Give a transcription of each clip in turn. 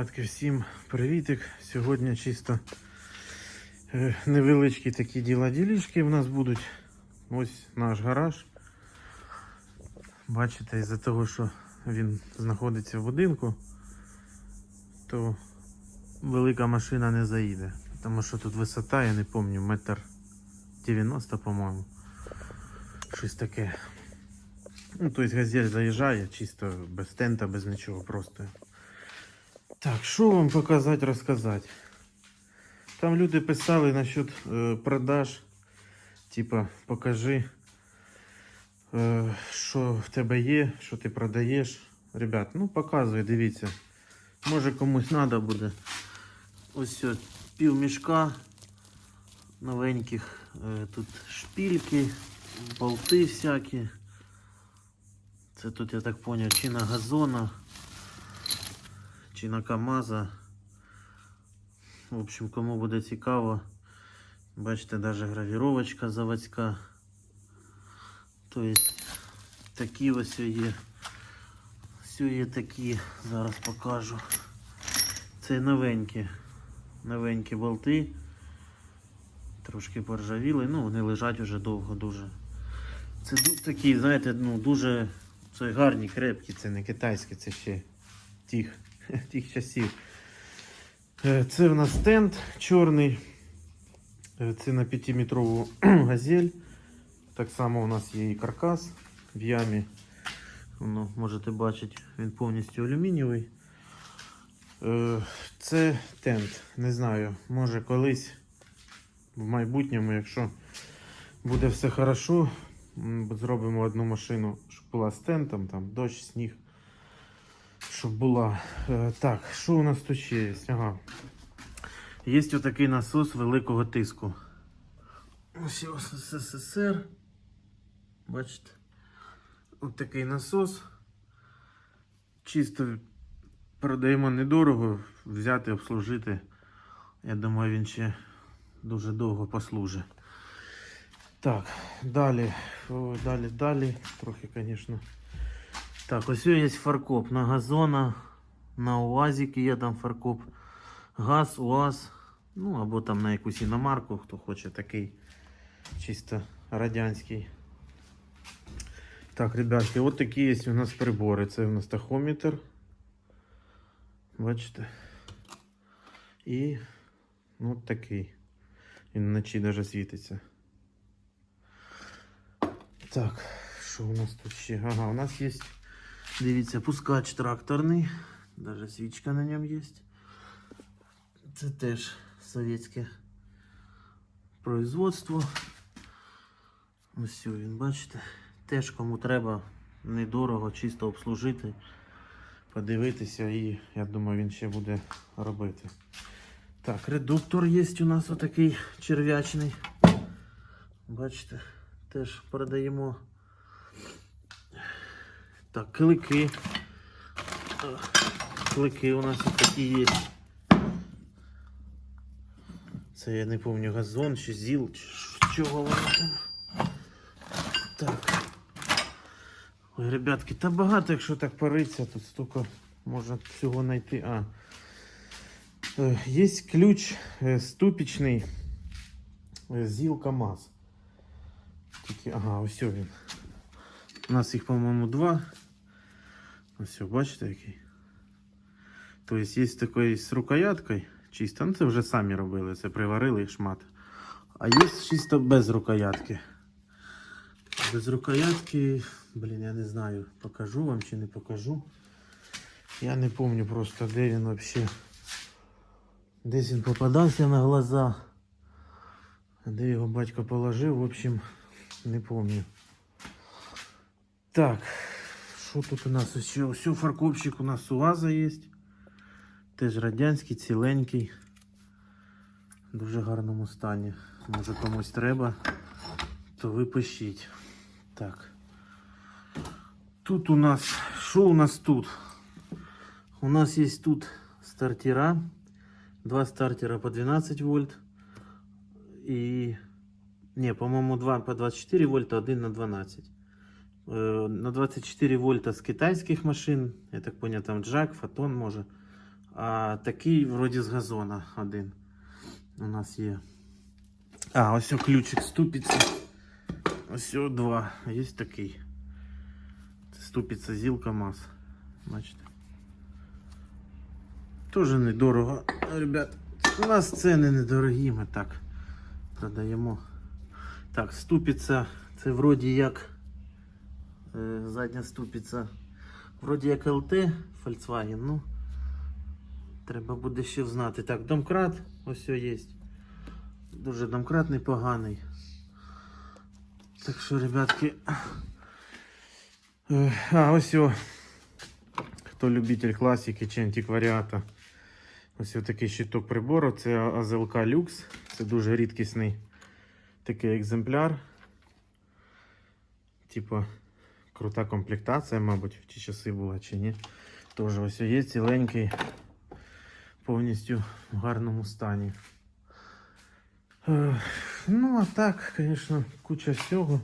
Ребятки, всім привітик. Сьогодні чисто е, невеличкі такі діла ділішки в нас будуть. Ось наш гараж. Бачите, із-за того, що він знаходиться в будинку, то велика машина не заїде. Тому що тут висота, я не пам'ятаю, метр 90, по-моєму. Щось таке. Ну, тобто газель заїжджає чисто без тента, без нічого просто. Так, що вам показати, розказати? Там люди писали насчет е, продаж. Типа, покажи, е, що в тебе є, що ти продаєш. Ребят, ну показуй, дивіться. Може комусь треба буде. Ось все, пів мішка новеньких. Е, тут шпильки, болти всякі. Це тут, я так поняв, чи на газона, чи на КАМАЗа. В общем, кому буде цікаво, бачите, навіть гравіровочка заводська. Тобто такі ось є. Все є такі, зараз покажу. Це новенькі. Новенькі болти. Трошки поржавіли, ну вони лежать уже довго дуже. Це такі, знаєте, ну дуже це гарні, крепкі, це не китайські, це ще тих, тих часів. Е, Це в нас стенд чорний. Е, Це на 5-метрову газель. Так само у нас є і каркас в ямі. Воно, можете бачити, він повністю алюмінієвий. Е, Це тент. Не знаю, може колись в майбутньому, якщо буде все хорошо, зробимо одну машину, щоб була з тентом, там дощ, сніг. Щоб була. Е, Так, що у нас тут ще є? Ага. Є отакий насос великого тиску. Ось СССР. Бачите? Ось такий насос. Чисто продаємо недорого, взяти, обслужити. Я думаю, він ще дуже довго послужить. Так, далі, далі, далі. Трохи, звісно. Так, ось є фаркоп на газона, на УАЗики є там фаркоп. Газ, УАЗ. Ну, або там на якусь іномарку, хто хоче такий чисто радянський. Так, ребятки, от такі є у нас прибори. Це у нас тахометр. Бачите? І ну, от такий. Він вночі навіть світиться. Так, що у нас тут ще? Ага, у нас є, дивіться, пускач тракторний. Даже свічка на ньому є. Це теж совєтське производство. Ось він, бачите. Теж кому треба недорого, чисто обслужити, подивитися і я думаю він ще буде робити. Так, редуктор є у нас отакий черв'ячний. Бачите, теж продаємо. Так, клики. Клики у нас такі є. Це я не пам'ятаю газон чи зіл, чи чого воно. Так. Ой, ребятки, та багато, якщо так париться, тут стільки можна всього знайти. А. Е, Є ключ е, ступічний е, ЗІЛ КАМАЗ. Тільки, ага, ось він. У нас їх, по-моєму, два. Ось, бачите, який. Тобто є такий з рукояткою чисто. Ну це вже самі робили, це приварили шмат. А є чисто без рукоятки. Без рукоятки, блін, я не знаю, покажу вам чи не покажу. Я не пам'ятаю просто, де він взагалі. Десь він попадався на глаза. Де його батько положив, в общем, не пам'ятаю. Так, що тут у нас ще? Ось фаркопчик у нас УАЗа є. Теж радянський, ціленький. В дуже гарному стані. Може комусь треба, то ви пишіть. Так. Тут у нас, що у нас тут? У нас є тут стартера. Два стартера по 12 вольт. І. Не, по-моєму, два по 24 вольта, один на 12. Е, На 24 вольта з китайських машин. Я так понял, там Джак, Фотон може. А такий вроді з газона один. У нас є. А, ось ключик ступиться. Ось два. Є такий. Це ступиться ЗІЛ КАМАЗ. Бачите. Тоже недорого, ребят. У нас ціни недорогі, ми так продаємо. Так, ступиця, це вроді як задня ступиця. Вроді як ЛТ Volkswagen, ну. Треба буде ще знати. Так, домкрат ось все є. Дуже домкрат непоганий. Так що, ребятки. е, А, ось о. Хто любитель класики чи антикваріата. Ось такий щиток прибору. Це АЗЛК Люкс. Це дуже рідкісний такий екземпляр. Типа крута комплектація, мабуть, в ті часи була чи ні. Теж ось є ціленький, повністю в гарному стані. Ну, а так, звісно, куча всього.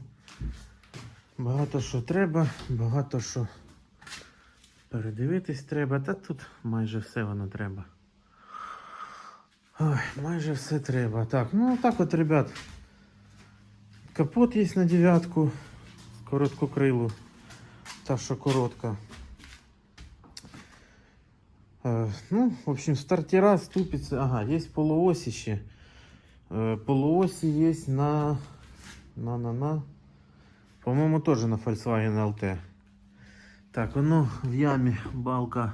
Багато що треба, багато що передивитись треба. Та тут майже все воно треба. Ой, майже все треба. Так, ну так от, ребят. Капот є на дев'ятку. Короткокрилу. Та що коротка. Е, ну, в общем, стартера, ступицы. Ага, есть полуоси ще. Е, полуоси есть на... На, на, на. По-моему, тоже на Volkswagen LT. Так, воно в ямі балка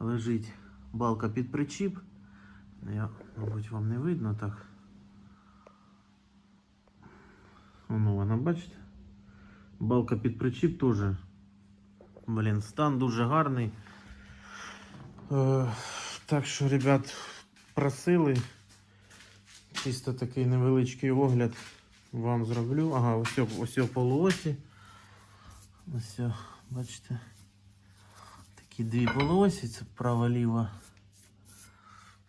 лежить. Балка під причіп. Я, мабуть, вам не видно так. Воно вона, бачите? Балка під причіп теж. Блін, стан дуже гарний. Е, так що, ребят, просили. Чисто такий невеличкий огляд вам зроблю. Ага, ось ось полуосі. Ось, бачите. Такі дві полуосі, це право-ліво.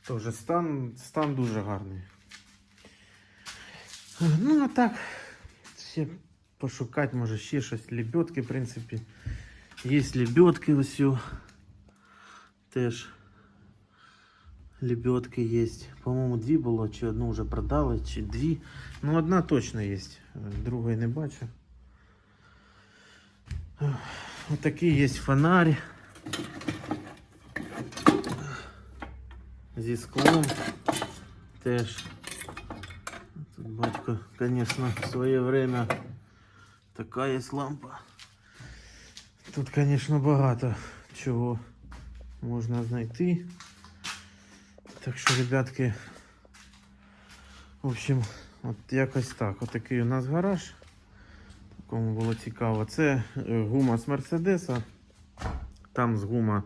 Тоже стан, стан дуже гарний. Е, Ну, а так, ще пошукати, може ще щось. Лебедки, в принципі. Є лебедки ось. о. Теж лебедки є. По-моєму, дві було, чи одну вже продали, чи дві. Ну, одна точно є. Другої не бачу. Отакий є фонарь. Зі склом. Теж. Тут батько, звісно, в своє время така є лампа. Тут, звісно, багато чого можна знайти. Так що, ребятки, в общем, от якось так. Отакий у нас гараж. Кому було цікаво. Це е, гума з Мерседеса. Там з гума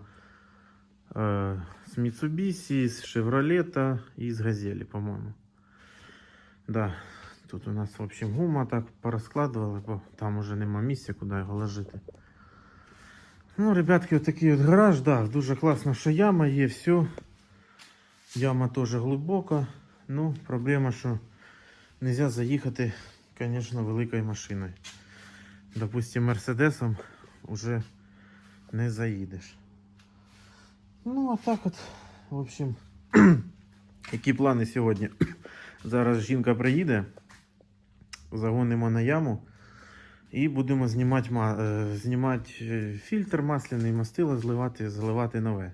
е, з Mitsubishi, з Chevrolet і з Газелі, по-моєму. Да. Тут у нас, в общем, гума так порозкладували, бо там уже нема місця, куди його ложити. Ну, ребятки, отакий от гараж, да, дуже класно, що яма є, все. Яма теж глибока. Ну, проблема, що не можна заїхати, звісно, великою машиною. Допустим, Мерседесом вже не заїдеш. Ну, а так от, в общем, які плани сьогодні? Зараз жінка приїде, загонимо на яму. І будемо знімати, е, знімати е, фільтр масляний, мастило зливати, заливати нове.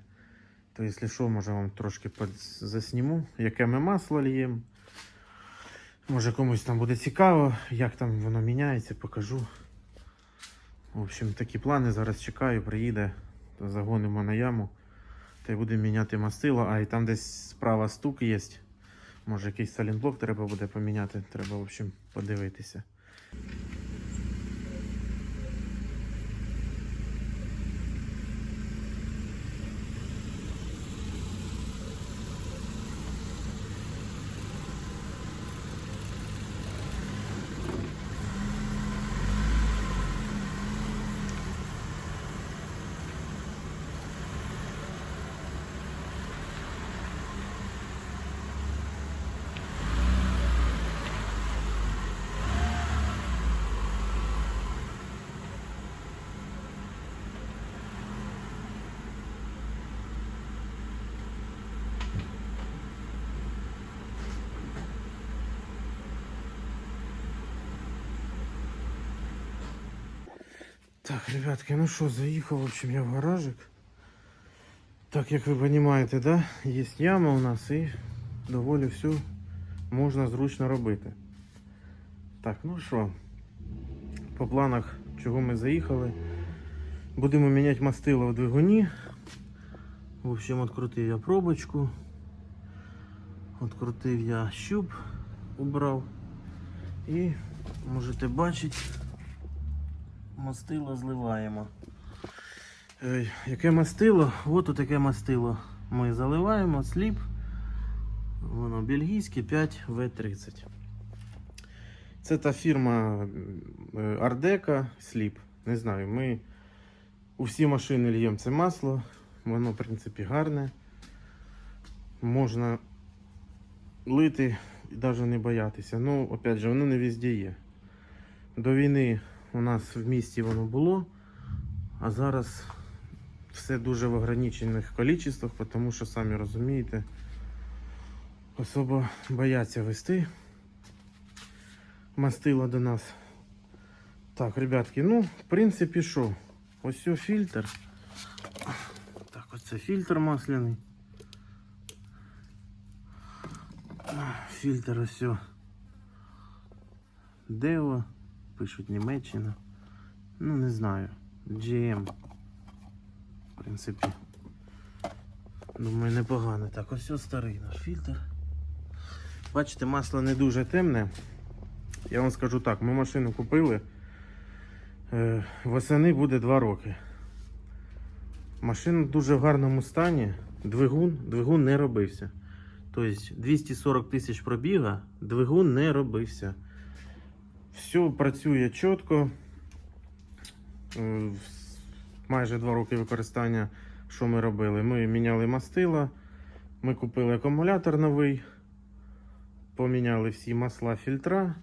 То, якщо що, може вам трошки засніму, яке ми масло ліємо. Може комусь там буде цікаво, як там воно міняється, покажу. В общем, такі плани. Зараз чекаю, приїде, то загонимо на яму. Та й будемо міняти мастило, а і там десь справа стук є. Може якийсь салінблок треба буде поміняти. Треба, в общем, подивитися. Так, ребятки, ну що, заїхав, в общем, я в гаражик. Так, як ви розумієте, да, є яма у нас і доволі все можна зручно робити. Так, ну що, по планах, чого ми заїхали, будемо міняти мастило в двигуні. В общем, відкрутив я пробочку. Відкрутив я щуп, убрав. І можете бачити, мастило зливаємо. Яке мастило? От таке мастило. Ми заливаємо сліп. Воно бельгійське 5В30. Це та фірма е, Ardeka сліп. Не знаю, ми у всі машини льємо це масло. Воно, в принципі, гарне. Можна лити і навіть не боятися. Ну, опять же, воно не везде є. До війни у нас в місті воно було, а зараз все дуже в ограничених кількостях, тому що, самі розумієте, особо бояться вести мастило до нас. Так, ребятки, ну, в принципі, що? Ось цей фільтр. Так, оце фільтр масляний. Фільтр ось. Део. Пишуть Німеччина. Ну, не знаю. GM. В принципі. Думаю, непогано. Так, ось ось старий наш фільтр. Бачите, масло не дуже темне. Я вам скажу так, ми машину купили. Е, восени буде 2 роки. Машина в дуже в гарному стані. Двигун, двигун не робився. Тобто 240 тисяч пробіга, двигун не робився. Все працює чітко. Е, Майже 2 роки використання, що ми робили? Ми міняли мастила, ми купили акумулятор новий, поміняли всі масла, фільтра.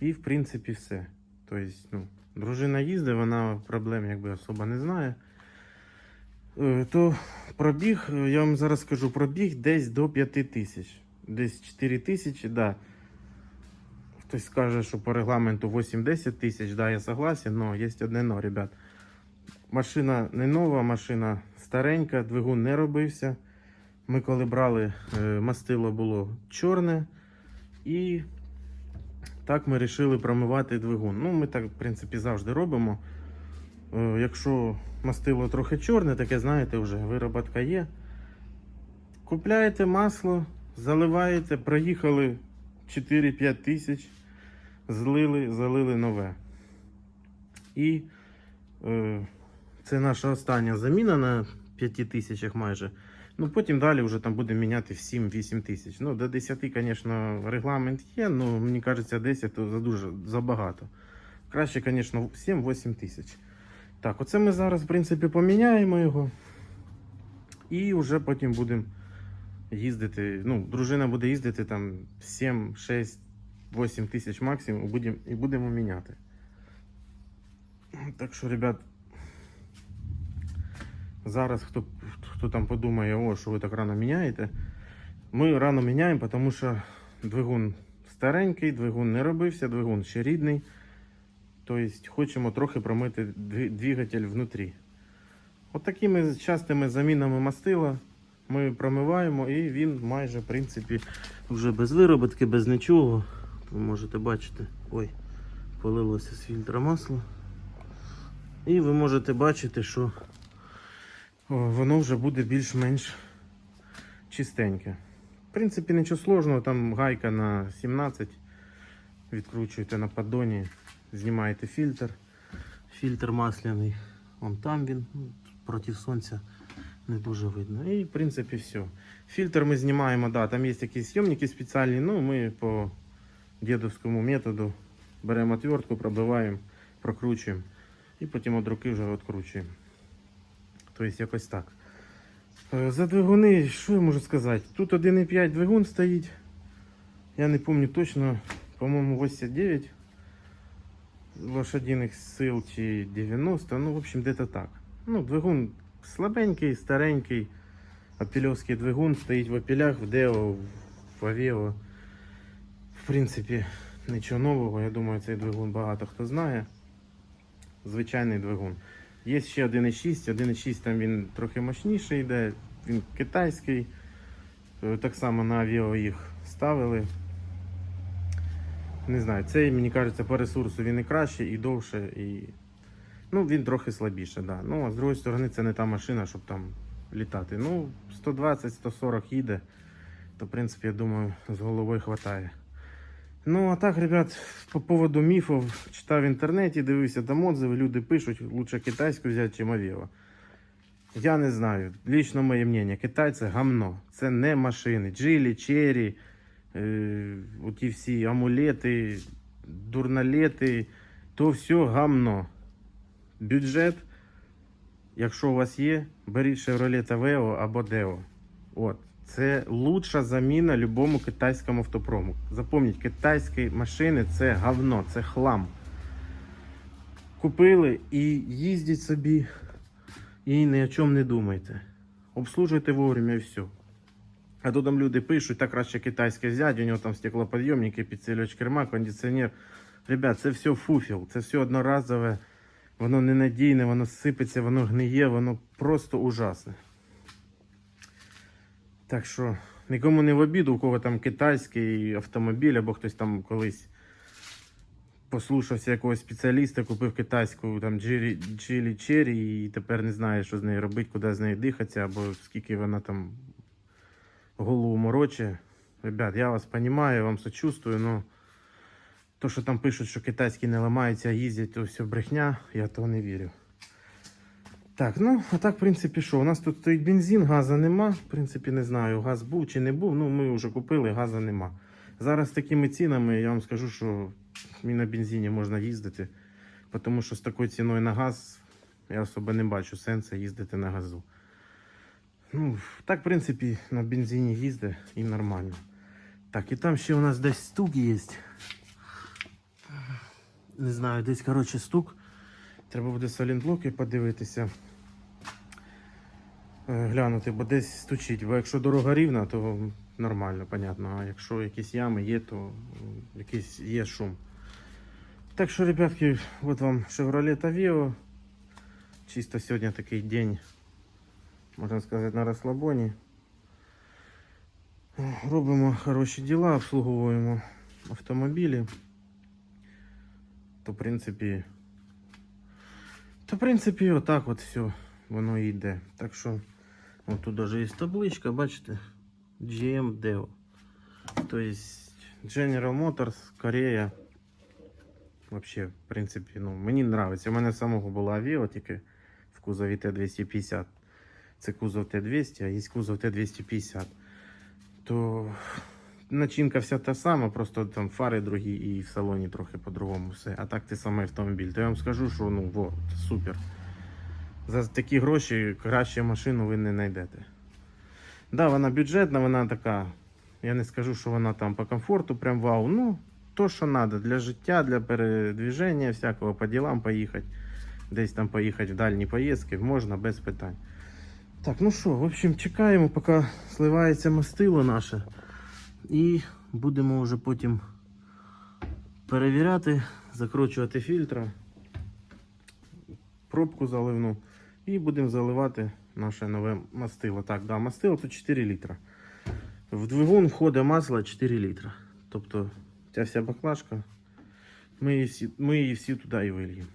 І, в принципі, все. Тобто, ну, дружина їздить, вона проблем якби особо не знає. Е, То пробіг, е, я вам зараз скажу, пробіг десь до 5 тисяч. Десь 4 тисячі, да. Хтось скаже, що по регламенту 8-10 тисяч, да, я согласен, але є одне но, ребят. Машина не нова, машина старенька, двигун не робився. Ми коли брали, е, мастило було чорне. І так ми вирішили промивати двигун. Ну, ми так, в принципі, завжди робимо. Е, Якщо мастило трохи чорне, таке, знаєте, вже вироботка є. Купляєте масло, заливаєте, проїхали 4-5 тисяч, злили, залили нове. І е, це наша остання заміна на 5 тисячах майже. Ну, потім далі вже там будемо міняти в 7-8 тисяч. Ну, до 10, звісно, регламент є, але мені кажеться, 10 то дуже забагато. Краще, звісно, 7-8 тисяч. Так, оце ми зараз, в принципі, поміняємо його. І вже потім будемо їздити. Ну, дружина буде їздити там 7, 6, 8 тисяч максимум будем, і будемо міняти. Так що, ребят, зараз хто, хто там подумає, о, що ви так рано міняєте. Ми рано міняємо, тому що двигун старенький, двигун не робився, двигун ще рідний. Тобто хочемо трохи промити двигатель внутрі. От такими частими замінами мастила ми промиваємо і він майже, в принципі, вже без вироботки, без нічого. Ви можете бачити, ой, полилося з фільтра масло. І ви можете бачити, що воно вже буде більш-менш чистеньке. В принципі, нічого сложного, там гайка на 17. Відкручуєте на поддоні, знімаєте фільтр. Фільтр масляний. Вон там він, ну, проти сонця не дуже видно. І в принципі все. Фільтр ми знімаємо, да, там є якісь зйомники спеціальні, ну ми по дідовському методу беремо отвертку, пробиваємо, прокручуємо і потім від руки вже відкручуємо. Тобто якось так. Е, За двигуни, що я можу сказати? Тут 1,5 двигун стоїть. Я не пам'ятаю точно, по-моєму, 89 лошадиних сил чи 90, ну, в общем, где-то так. Ну, двигун слабенький, старенький. Апельовський двигун стоїть в апелях, в Део, в Авео. В принципі, нічого нового. Я думаю, цей двигун багато хто знає. звичайний двигун. Є ще 1.6, 1.6 там він трохи мощніший йде, він китайський. Е, Так само на авіо їх ставили. Не знаю, цей, мені кажеться, по ресурсу він і краще, і довше, і. Ну, він трохи слабіше, да. Ну, а з другої сторони, це не та машина, щоб там літати. Ну, 120-140 їде, то, в принципі, я думаю, з головою хватає. Ну, а так, ребят, по поводу міфів, читав в інтернеті, дивився там отзиви, люди пишуть, лучше китайську взяти, чим Авіо. Я не знаю. Лично моє мнение, Китай це гамно. Це не машини. Джилі, чері, е, оті всі амулети, дурналети, то все гамно. Бюджет, якщо у вас є, беріть Chevrolet Aveo або Deo. От. Це лучша заміна любому китайському автопрому. Запам'ятайте, китайські машини це говно, це хлам. Купили і їздіть собі, і ні о чому не думайте. Обслужуйте вовремя і все. А то там люди пишуть, так краще китайське взяти, у нього там стеклоподйомники, підсилювач керма, кондиціонер. Ребят, це все фуфіл, це все одноразове, воно ненадійне, воно сипеться, воно гниє, воно просто ужасне. Так що нікому не в обіду, у кого там китайський автомобіль, або хтось там колись послушався якогось спеціаліста, купив китайську там Джілі Черрі і тепер не знає, що з нею робити, куди з нею дихатися, або скільки вона там голову мороче. Ребят, я вас розумію, вам сочувствую, но то, що там пишуть, що китайські не ламаються, а їздять, то все брехня, я того не вірю. Так, ну, а так, в принципі, що? У нас тут стоїть бензин, газу нема. В принципі, не знаю, газ був чи не був. Ну, ми вже купили, газу нема. Зараз з такими цінами я вам скажу, що і на бензині можна їздити. Тому що з такою ціною на газ я особо не бачу сенсу їздити на газу. Ну, так, в принципі, на бензині їздить і нормально. Так, і там ще у нас десь стук є. Не знаю, десь, коротше, стук. Треба буде солінблоки подивитися. Е, Глянути, бо десь стучить. Бо якщо дорога рівна, то нормально, понятно. А якщо якісь ями є, то якийсь є шум. Так що, ребятки, от вам Chevrolet Aveo. Чисто сьогодні такий день, можна сказати, на розслабоні. Робимо хороші діла, обслуговуємо автомобілі. То, в принципі, то, в принципі, отак от все воно йде. Так що, от тут даже є табличка, бачите? GM Deo. То есть General Motors, Корея. Вообще, в принципі, ну, мені подобається. У мене самого була Aveo тільки в кузові Т-250. Це кузов Т-200, а є кузов Т-250. То начинка вся та сама, просто там фари другі і в салоні трохи по-другому все. А так ти самий автомобіль. То я вам скажу, що ну во, супер. За такі гроші краще машину ви не знайдете. Да, вона бюджетна, вона така. Я не скажу, що вона там по комфорту прям вау. Ну, то, що треба для життя, для передвіження, всякого по ділам поїхати. Десь там поїхати в дальні поїздки, можна без питань. Так, ну що, в общем, чекаємо, поки сливається мастило наше. І будемо вже потім перевіряти, закручувати фільтра, пробку заливну. І будемо заливати наше нове мастило. Так, да, мастило тут 4 літра. В двигун входить масло 4 літра. Тобто ця вся баклажка, ми її всі, ми її всі туди і вильємо.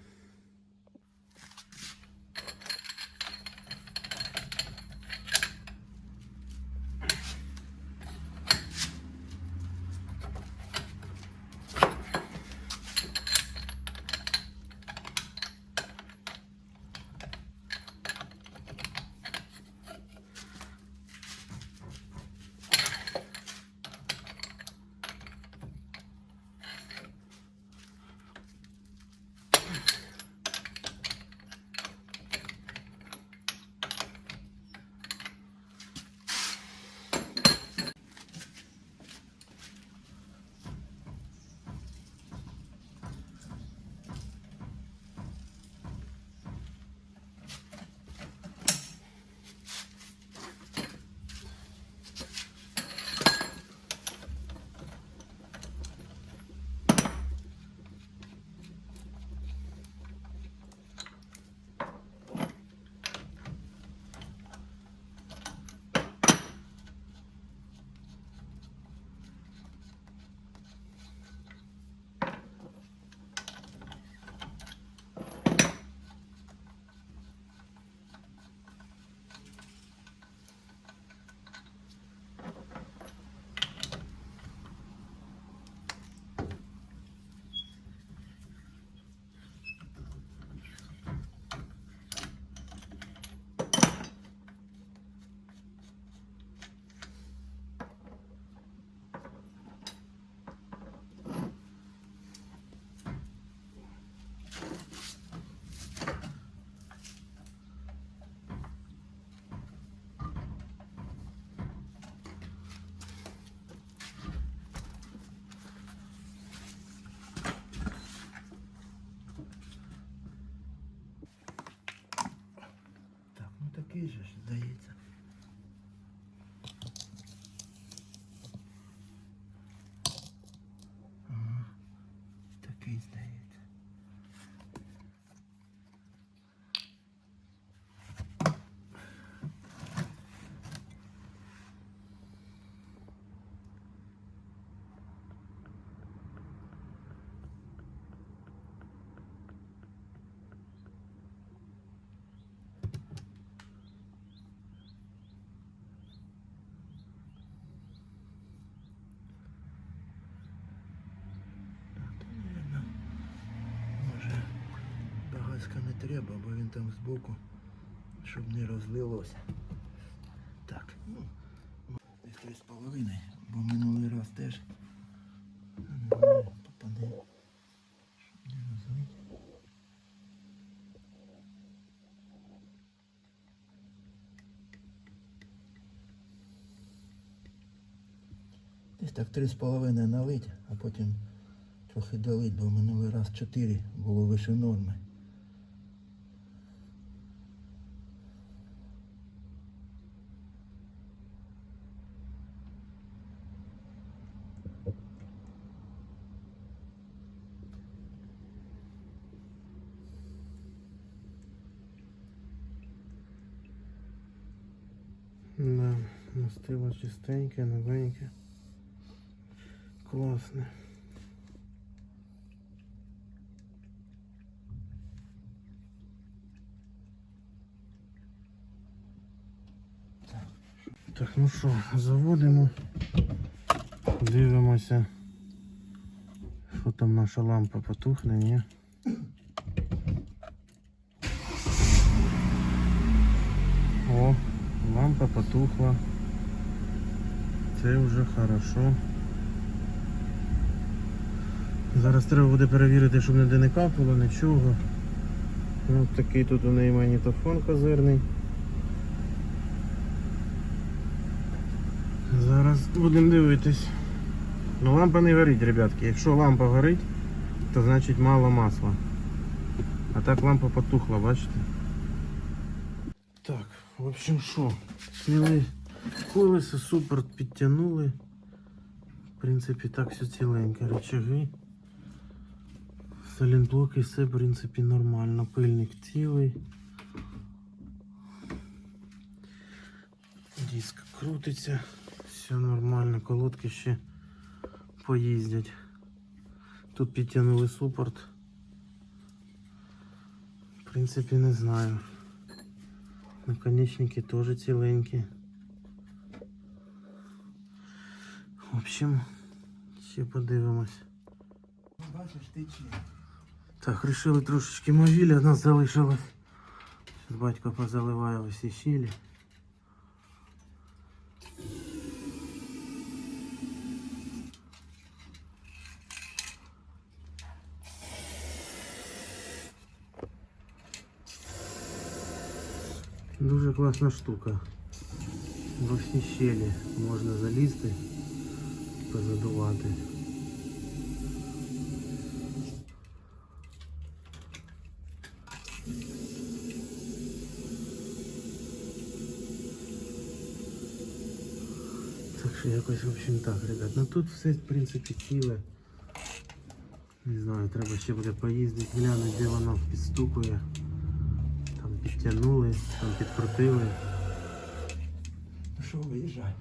Треба, бо він там збоку, щоб не розлилося. Так, ну, десь три з половиною, бо минулий раз теж попаде. Десь так три з половиною налить, а потім трохи долить, бо минулий раз чотири було вище норми. Да, мастило чистеньке, новеньке. Класне. Так, ну що, заводимо. Дивимося. Що там наша лампа потухне, ні? О, лампа потухла. Це вже хорошо. Зараз треба буде перевірити, щоб ніде не капало, нічого. Ось такий тут у неї магнітофон козирний. Зараз будемо дивитись. Ну лампа не горить, ребятки. Якщо лампа горить, то значить мало масла. А так лампа потухла, бачите? Так, в общем що, сняли колесо, супер підтягнули. В принципі, так все ціленьке. Рычаги. Салінблоки, все, в принципі, нормально. Пильник цілий. Диск крутиться. Все нормально, колодки ще поїздять. Тут підтягнули супорт. В принципі, не знаю. Наконечники теж ціленькі. В общем, ще подивимось. Ну, Бачиш, тече. Так, решили трошечки мовілі, у нас залишилось. Зараз батько позаливає усі щілі. Дуже класна штука. Во всі щелі можна залізти, Позадувати. Так що якось, в общем, так, ребят. Ну тут все, в принципі, ціле. Не знаю, треба ще буде поїздити, глянути, де воно підстукує. Там підтягнули, там підкрутили. Ну що, виїжджай.